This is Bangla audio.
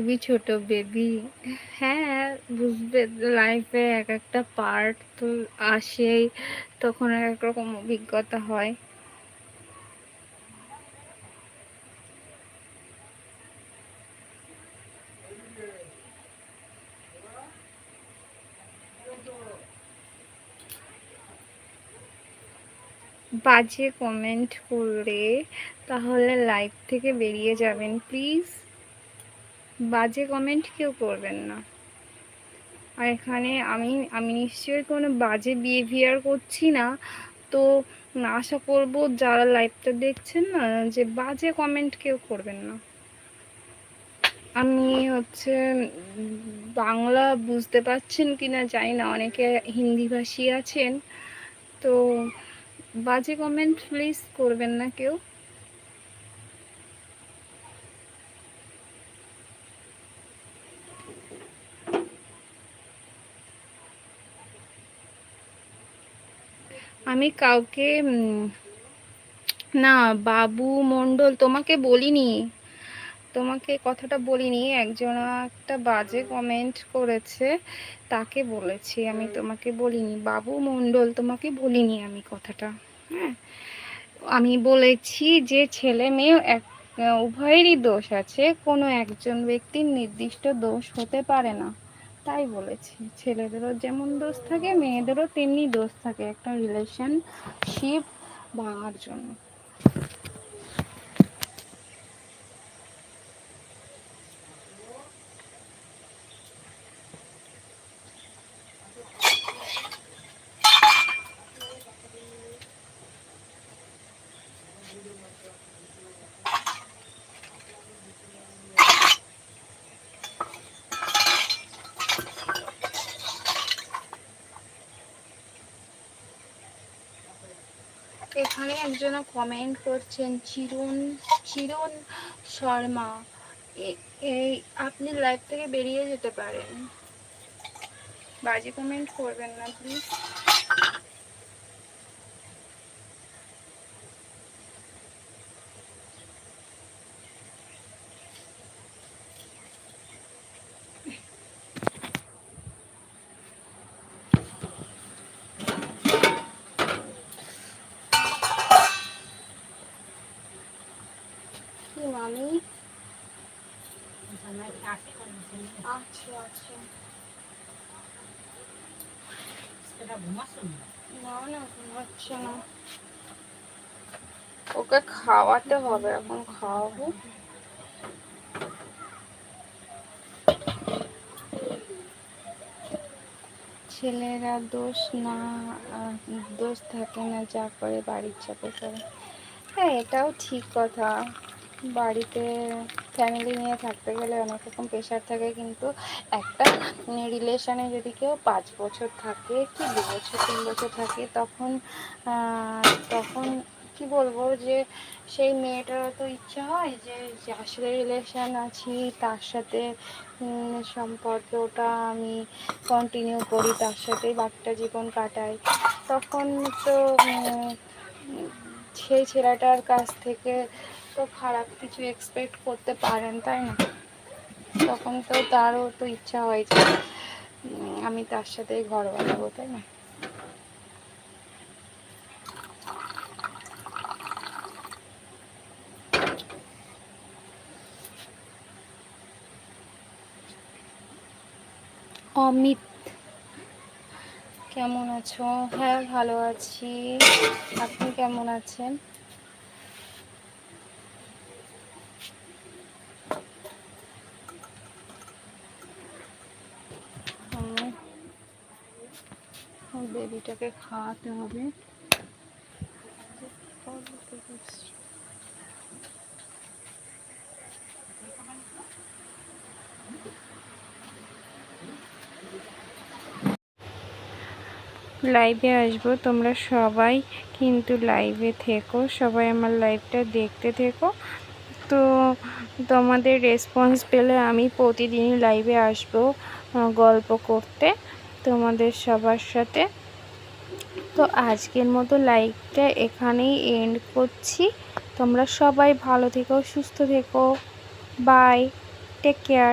খুবই ছোট বেবি হ্যাঁ বুঝবে লাইফে এক একটা পার্ট তো আসেই, তখন এক রকম অভিজ্ঞতা হয়। বাজে কমেন্ট করলে তাহলে লাইভ থেকে বেরিয়ে যাবেন প্লিজ বাজে কমেন্ট কেউ করবেন না। আর এখানে আমি আমি নিশ্চয়ই কোনো বাজে বিহেভিয়ার করছি না। তো আশা করব যারা লাইভটা দেখছেন না, যে বাজে কমেন্ট কেউ করবেন না। আমি হচ্ছে বাংলা বুঝতে পারছেন কি না জানি না, অনেকে হিন্দিভাষী আছেন। তো বাজে কমেন্ট প্লিজ করবেন না কেউ। আমি কাউকে না বাবু মণ্ডল তোমাকে বলিনি। তোমাকে কথাটা বলিনি একজন একটা বাজে কমেন্ট করেছে তাকে বলেছি আমি তোমাকে বলিনি। বাবু মণ্ডল তোমাকে বলিনি আমি কথাটা হ্যাঁ? আমি বলেছি যে ছেলে মেয়ে এক উভয়েরই দোষ আছে কোনো একজন ব্যক্তির নির্দিষ্ট দোষ হতে পারে না। তাই বলেছি। ছেলেদেরও যেমন দোষ থাকে মেয়েদেরও তেমনি দোষ থাকে একটা রিলেশনশিপ ভাঙার জন্য। এখানে একজন কমেন্ট করছেন, চিরুন চিরুন শর্মা এই আপনি লাইভ থেকে বেরিয়ে যেতে পারেন। বাজে কমেন্ট করবেন না প্লিজ মামি আচ্ছা আচ্ছা। না? না ঘুমাচ্ছে না। ওকে খাওয়াতে হবে এখন খাওয়াবো। ছেলেরা দোষ না দোষ থাকে না যা করে বাড়ির চাপে করে হ্যাঁ এটাও ঠিক কথা। বাড়িতে ফ্যামিলি নিয়ে থাকতে গেলে অনেক রকম প্রেশার থাকে, কিন্তু একটা রিলেশানে যদি কেউ পাঁচ বছর থাকে কি দু বছর, তিন বছর থাকে, তখন তখন কি বলব যে সেই মেয়েটারও তো ইচ্ছা হয় যে আসলে রিলেশান আছি, তার সাথে সম্পর্কটা আমি কন্টিনিউ করি, তার সাথেই বাকিটা জীবন কাটাই। তখন তো সেই ছেলেটার কাছ থেকে তো খারাপ কিছু এক্সপেক্ট করতে পারেন, তাই না? তখন তো তারও তো ইচ্ছা হয় যে আমি তার সাথেই ঘর বানাবো, তাই না? অমিত, কেমন আছো? হ্যাঁ ভালো আছি। আপনি কেমন আছেন? বেবিটাকে খাওয়াতে হবে। লাইভে আসব। তোমরা সবাই কিন্তু লাইভে থেকো। সবাই আমার লাইভটা দেখতে থেকো। তো তোমাদের রেসপন্স পেলে আমি প্রতিদিনই লাইভে আসব গল্প করতে তোমাদের সবার সাথে। তো আজকের মতো লাইকটা এখানেই এন্ড করছি। তোমরা সবাই ভালো থেকো, সুস্থ থেকো। Bye take care